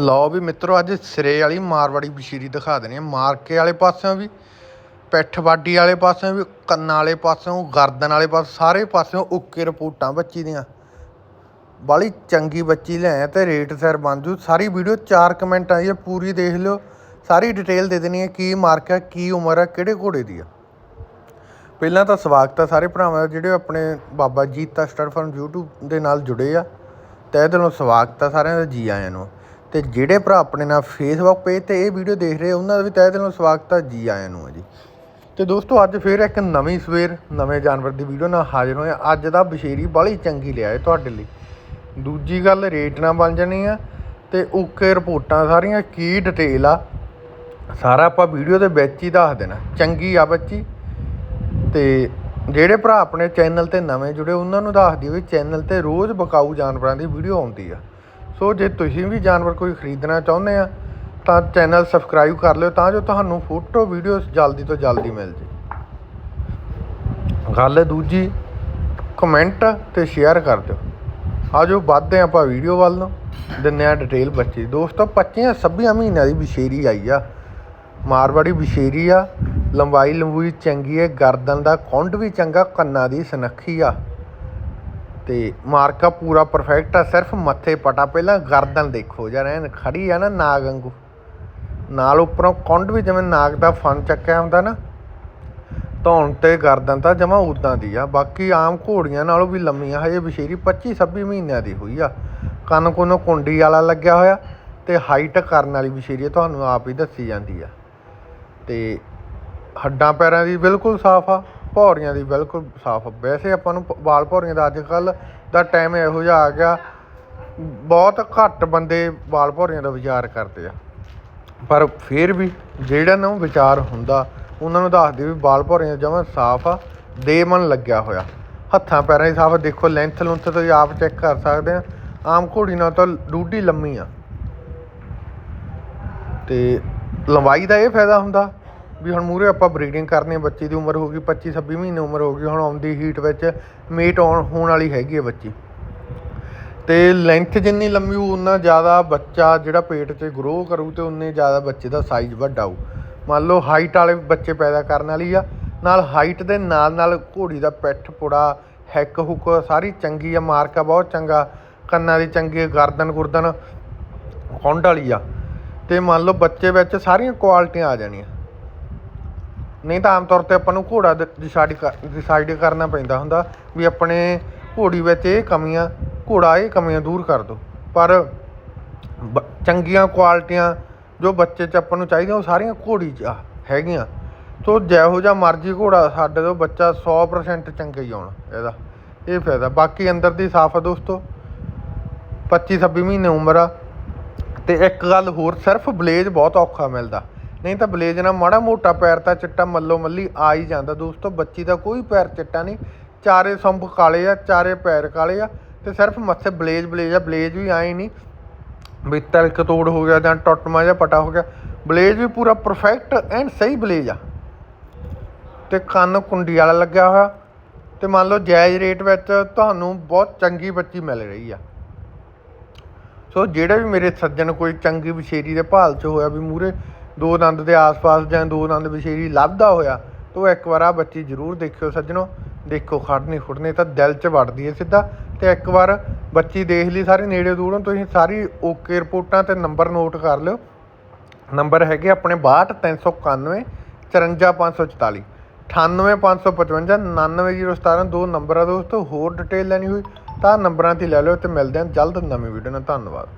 ਲਓ ਵੀ ਮਿੱਤਰੋ, ਅੱਜ ਸਿਰੇ ਵਾਲੀ ਮਾਰਵਾੜੀ ਬਸ਼ੀਰੀ ਦਿਖਾ ਦੇਣੀ ਆ। ਮਾਰਕੇ ਵਾਲੇ ਪਾਸਿਓਂ ਵੀ, ਪਿੱਠ ਵਾਡੀ ਵਾਲੇ ਪਾਸਿਓਂ ਵੀ, ਕੰਨਾਂ ਵਾਲੇ ਪਾਸਿਓਂ, ਗਰਦਨ ਵਾਲੇ ਪਾਸੇ ਸਾਰੇ ਪਾਸਿਓਂ ਉੱਕੇ ਰਿਪੋਰਟਾਂ ਬੱਚੀ ਦੀਆਂ। ਬਾਲੀ ਚੰਗੀ ਬੱਚੀ ਲੈ ਤੇ ਰੇਟ ਸਿਰ ਬਣ ਜੂ ਸਾਰੀ ਵੀਡੀਓ ਚਾਰ ਕਮੈਂਟ ਆਈ ਹੈ ਪੂਰੀ ਦੇਖ ਲਿਓ। ਸਾਰੀ ਡਿਟੇਲ ਦੇ ਦੇਣੀ ਹੈ ਕੀ ਮਾਰਕ ਹੈ ਕੀ ਉਮਰ ਹੈ ਕਿਹੜੇ ਘੋੜੇ ਦੀ ਆ। ਪਹਿਲਾਂ ਤਾਂ ਸਵਾਗਤ ਹੈ ਸਾਰੇ ਭਰਾਵਾਂ ਦਾ, ਜਿਹੜੇ ਆਪਣੇ Baba Jita stud farm YouTube ਦੇ ਨਾਲ ਜੁੜੇ ਆ। ਤਹਿ ਦਿਲੋਂ ਸਵਾਗਤ ਹੈ ਸਾਰਿਆਂ ਦਾ, ਜੀ ਆਇਆਂ ਨੂੰ। ਤੇ ਜਿਹੜੇ ਭਰਾ ਆਪਣੇ ਨਾਲ ਫੇਸਬੁੱਕ ਪੇਜ ਤੇ ਇਹ ਵੀਡੀਓ ਦੇਖ ਰਹੇ ਉਹਨਾਂ ਦਾ ਵੀ ਤਹਿ ਦਿਲੋਂ ਸਵਾਗਤ ਹੈ ਜੀ ਆਇਆਂ ਨੂੰ ਹੈ ਜੀ। ਤੇ ਦੋਸਤੋ, ਅੱਜ ਫੇਰ ਇੱਕ ਨਵੀਂ ਸਵੇਰ, ਨਵੇਂ ਜਾਨਵਰ ਦੀ ਵੀਡੀਓ ਨਾਲ ਹਾਜ਼ਰ ਹੋਏ ਹਾਂ। ਅੱਜ ਦਾ ਬਸ਼ੇਰੀ ਬਾਲੀ ਚੰਗੀ ਲਿਆ ਹੈ ਤੁਹਾਡੇ ਲਈ। ਦੂਜੀ ਗੱਲ, ਰੇਟ ਨਾ ਬਣ ਜਾਣੀ ਆ ਤੇ ਓਕੇ ਰਿਪੋਰਟਾਂ ਸਾਰੀਆਂ, ਕੀ ਡਿਟੇਲ ਆ, ਸਾਰਾ ਆਪਾਂ ਵੀਡੀਓ ਦੇ ਵਿੱਚ ਹੀ ਦੱਸ ਦੇਣਾ। ਚੰਗੀ ਆ ਬੱਚੀ। ਤੇ ਜਿਹੜੇ ਭਰਾ ਆਪਣੇ ਚੈਨਲ ਤੇ ਨਵੇਂ ਜੁੜੇ, ਉਹਨਾਂ ਨੂੰ ਦੱਸ ਦਿਓ ਵੀ ਚੈਨਲ ਤੇ ਰੋਜ਼ ਬਕਾਊ ਜਾਨਵਰਾਂ ਦੀ ਵੀਡੀਓ ਆਉਂਦੀ ਆ। ਸੋ ਜੇ ਤੁਸੀਂ ਵੀ ਜਾਨਵਰ ਕੋਈ ਖਰੀਦਣਾ ਚਾਹੁੰਦੇ ਆ, ਤਾਂ ਚੈਨਲ ਸਬਸਕ੍ਰਾਈਬ ਕਰ ਲਿਓ, ਤਾਂ ਜੋ ਤੁਹਾਨੂੰ ਫੋਟੋ ਵੀਡੀਓਜ਼ ਜਲਦੀ ਤੋਂ ਜਲਦੀ ਮਿਲ ਜੇ। ਗੱਲ ਦੂਜੀ ਕਮੈਂਟ ਤੇ ਸ਼ੇਅਰ ਕਰ ਦਿਓ। ਆਜੋ ਵੱਧਦੇ ਹਾਂ ਆਪਾਂ ਵੀਡੀਓ ਵੱਲ ਨੂੰ ਦਿੰਨੇ ਆ ਡਿਟੇਲ ਬੱਚੀ ਦੋਸਤੋ 25 26 ਮਹੀਨਿਆਂ ਦੀ ਵਿਸ਼ੇਰੀ ਆਈ ਆ। ਮਾਰਵਾੜੀ ਵਿਸ਼ੇਰੀ ਆ ਲੰਬਾਈ ਲੰਬੂਈ ਚੰਗੀ ਹੈ, ਗਰਦਨ ਦਾ ਕੁੰਡ ਵੀ ਚੰਗਾ, ਕੰਨਾਂ ਦੀ ਸੁਨੱਖੀ ਆ। ਤੇ ਮਾਰਕਾ ਪੂਰਾ ਪਰਫੈਕਟ ਆ, ਸਿਰਫ ਮੱਥੇ ਪਟਾ। ਪਹਿਲਾਂ ਗਰਦਨ ਦੇਖੋ ਜਰਾ ਐਨ ਖੜੀ ਆ ਨਾ ਨਾਗ ਵਾਂਗੂ। ਨਾਲ ਉੱਪਰੋਂ ਕੁੰਡ ਵੀ ਜਿਵੇਂ ਨਾਗ ਦਾ ਫਨ ਚੱਕਿਆ ਹੁੰਦਾ ਨਾ, ਧੌਣ ਤੇ ਗਰਦਨ ਤਾਂ ਜਮਾ ਉਦਾਂ ਦੀ ਆ। ਬਾਕੀ ਆਮ ਘੋੜੀਆਂ ਨਾਲੋਂ ਵੀ ਲੰਮੀਆਂ, ਹਜੇ ਬਸ਼ੇਰੀ 25 26 ਮਹੀਨਿਆਂ ਦੀ ਹੋਈ ਆ। ਕੰਨ ਕੋਨੋਂ ਕੁੰਡੀ ਵਾਲਾ ਲੱਗਿਆ ਹੋਇਆ ਤੇ ਹਾਈਟ ਕਰਨ ਵਾਲੀ ਬਸ਼ੇਰੀ ਤੁਹਾਨੂੰ ਆਪ ਹੀ ਦੱਸੀ ਜਾਂਦੀ ਆ। ਤੇ ਹੱਡਾਂ ਪੈਰਾਂ ਦੀ ਬਿਲਕੁਲ ਸਾਫ਼ ਆ। ਭੌਰੀਆਂ ਦੀ ਬਿਲਕੁਲ ਸਾਫ਼ ਵੈਸੇ ਆਪਾਂ ਨੂੰ ਪ- ਵਾਲ ਭੌਰੀਆਂ ਦਾ ਅੱਜ ਕੱਲ੍ਹ ਦਾ ਟਾਈਮ ਇਹੋ ਜਿਹਾ ਆ ਗਿਆ, ਬਹੁਤ ਘੱਟ ਬੰਦੇ ਵਾਲ ਭੌਰੀਆਂ ਦਾ ਵਿਚਾਰ ਕਰਦੇ ਆ। ਪਰ ਫਿਰ ਵੀ ਜਿਹੜਾ ਨੂੰ ਵਿਚਾਰ ਹੁੰਦਾ, ਉਹਨਾਂ ਨੂੰ ਦੱਸਦੇ ਵੀ ਵਾਲ ਭੌਰੀਆਂ ਜਮਾਂ ਸਾਫ਼ ਆ, ਦੇ ਮਨ ਲੱਗਿਆ ਹੋਇਆ। ਹੱਥਾਂ ਪੈਰਾਂ ਦੀ ਸਾਫ਼ ਦੇਖੋ ਲੈਂਥ ਲੁੰਥ ਤੁਸੀਂ ਆਪ ਚੈੱਕ ਕਰ ਸਕਦੇ ਆ। ਆਮ ਘੋੜੀ ਨਾਲ ਤਾਂ ਡੂਢੀ ਲੰਮੀ ਆ। ਤੇ ਲੰਬਾਈ ਦਾ ਇਹ ਫਾਇਦਾ ਹੁੰਦਾ ਵੀ ਹੁਣ ਮੂਰੇ ਆਪਾਂ ਬਰੀਡਿੰਗ ਕਰਨੀ ਹੈ ਬੱਚੀ ਦੀ ਉਮਰ ਹੋ ਗਈ 25 26 ਮਹੀਨੇ ਉਮਰ ਹੋ ਗਈ, ਹੁਣ ਆਉਂਦੀ ਹੀਟ ਵਿੱਚ ਮੇਟ ਆਉਣ, ਹੋਣ ਵਾਲੀ ਹੈਗੀ ਹੈ ਬੱਚੀ। ਤੇ ਲੈਂਥ ਜਿੰਨੀ ਲੰਮੀ ਹੋਊ, ਉਨਾ ਜ਼ਿਆਦਾ ਬੱਚਾ ਜਿਹੜਾ ਪੇਟ 'ਚ ਗਰੋ ਕਰੂ ਤੇ ਉਨੇ ਜ਼ਿਆਦਾ ਬੱਚੇ ਦਾ ਸਾਈਜ਼ ਵੱਡਾ ਹੋਊ। ਮੰਨ ਲਓ ਹਾਈਟ ਵਾਲੇ ਬੱਚੇ ਪੈਦਾ ਕਰਨ ਵਾਲੀ ਆ, ਨਾਲ ਹਾਈਟ ਦੇ ਨਾਲ ਨਾਲ ਘੋੜੀ ਦਾ ਪਿੱਠ, ਪੁੜਾ ਹੈਕ ਹੁੱਕ ਸਾਰੀ ਚੰਗੀ ਆ, ਮਾਰਕਾ ਬਹੁਤ ਚੰਗਾ, ਕੰਨਾਂ ਦੀ ਚੰਗੀ ਗਰਦਨ ਗੁਰਦਨ ਕੁੰਡ ਵਾਲੀ ਆ। ਤੇ ਮੰਨ ਲਓ ਬੱਚੇ ਵਿੱਚ ਸਾਰੀਆਂ ਕੁਆਲਿਟੀਆਂ ਆ ਜਾਣੀਆਂ। ਨਹੀਂ ਤਾਂ ਆਮ ਤੌਰ ਤੇ ਆਪਾਂ ਨੂੰ ਘੋੜਾ ਡਿਸਾਈਡ ਡਿਸਾਈਡ ਕਰਨਾ ਪੈਂਦਾ ਹੁੰਦਾ ਵੀ ਆਪਣੇ ਘੋੜੀ ਵਿੱਚ ਇਹ ਕਮੀਆਂ, ਘੋੜਾ ਇਹ ਕਮੀਆਂ ਦੂਰ ਕਰ ਦੋ। ਪਰ ਬ- ਚੰਗੀਆਂ ਕੁਆਲਟੀਆਂ ਜੋ ਬੱਚੇ 'ਚ ਆਪਾਂ ਨੂੰ ਚਾਹੀਦੀਆਂ ਉਹ ਸਾਰੀਆਂ ਘੋੜੀ 'ਚ ਆ, ਹੈਗੀਆਂ। ਸੋ ਜਿਹੋ ਜਿਹਾ ਮਰਜ਼ੀ ਘੋੜਾ ਸਾਡੇ ਤੋਂ ਬੱਚਾ 100% ਚੰਗਾ ਹੀ ਆਉਣਾ, ਇਹਦਾ। ਇਹ ਫਾਇਦਾ। ਬਾਕੀ ਅੰਦਰ ਦੀ ਸਾਫ਼ ਆ ਦੋਸਤੋ। 25 26 ਮਹੀਨੇ ਉਮਰ ਆ। ਤੇ ਇੱਕ ਗੱਲ ਹੋਰ, ਸਿਰਫ ਬਲੇਜ ਬਹੁਤ ਔਖਾ ਮਿਲਦਾ। ਨਹੀਂ ਤਾਂ ਬਲੇਜ ਨਾਲ ਮਾੜਾ ਮੋਟਾ ਪੈਰ ਤਾਂ ਚਿੱਟਾ ਮੱਲੋ ਮੱਲੀ ਆ ਹੀ ਜਾਂਦਾ। ਦੋਸਤੋ, ਬੱਚੀ ਦਾ ਕੋਈ ਪੈਰ ਚਿੱਟਾ ਨਹੀਂ। ਚਾਰੇ ਸੰਭ ਕਾਲੇ ਆ, ਚਾਰੇ ਪੈਰ ਕਾਲੇ ਆ ਤੇ ਸਿਰਫ ਮੱਥੇ ਬਲੇਜ ਬਲੇਜ ਆ। ਬਲੇਜ ਵੀ ਆਏ ਨਹੀਂ। ਵੀ ਤਿਲਕ ਤੋੜ ਹੋ ਗਿਆ ਜਾਂ ਟੁੱਟਮਾ ਜਾਂ ਪਟਾ ਹੋ ਗਿਆ। ਬਲੇਜ ਵੀ ਪੂਰਾ ਪਰਫੈਕਟ ਐਂਡ ਸਹੀ ਬਲੇਜ ਆ। ਤੇ ਕੰਨ ਕੁੰਡੀ ਵਾਲਾ ਲੱਗਿਆ ਹੋਇਆ। ਤੇ ਮੰਨ ਲਓ ਜਾਇਜ਼ ਰੇਟ ਵਿੱਚ ਤੁਹਾਨੂੰ ਬਹੁਤ ਚੰਗੀ ਬੱਚੀ ਮਿਲ ਰਹੀ ਆ। ਸੋ, ਜਿਹੜੇ ਵੀ ਮੇਰੇ ਸੱਜਣ ਕੋਈ ਚੰਗੀ ਵਿਸ਼ੇਰੀ ਦੇ ਭਾਲ 'ਚ ਹੋਇਆ ਵੀ ਮੂਰੇ ਦੋ ਦੰਦ ਦੇ ਆਸ-ਪਾਸ ਜਾਂ ਦੋ ਦੰਦ ਵਿਸ਼ੇਰੀ ਲੱਭਦਾ ਹੋਇਆ, ਤਾਂ ਉਹ ਇੱਕ ਵਾਰ ਆ ਬੱਚੀ ਜ਼ਰੂਰ ਦੇਖਿਓ ਸੱਜਣੋ। ਦੇਖੋ ਖੜਨੀ ਖੁੜਨੀ ਤਾਂ ਦਿਲ 'ਚ ਵੜਦੀ ਹੈ ਸਿੱਧਾ। ਤੇ ਇੱਕ ਵਾਰ ਬੱਚੀ ਦੇਖ ਲਈ, ਸਾਰੇ ਨੇੜੇ ਦੂਰੋਂ ਤੁਸੀਂ ਸਾਰੀ ਓਕੇ ਰਿਪੋਰਟਾਂ ਤੇ ਨੰਬਰ ਨੋਟ ਕਰ ਲਿਓ। ਨੰਬਰ ਹੈਗੇ ਆਪਣੇ 62391 54544 98555 99017 ਦੋ ਨੰਬਰ ਆ ਦੋਸਤੋ, ਹੋਰ ਡਿਟੇਲ ਲੈਣੀ ਹੋਈ ਤਾਂ ਨੰਬਰਾਂ ਤੇ ਲੈ ਲਿਓ ਤੇ ਮਿਲਦੇ ਹਾਂ ਜਲਦ ਨਵੀਂ ਵੀਡੀਓ ਨਾਲ। ਧੰਨਵਾਦ।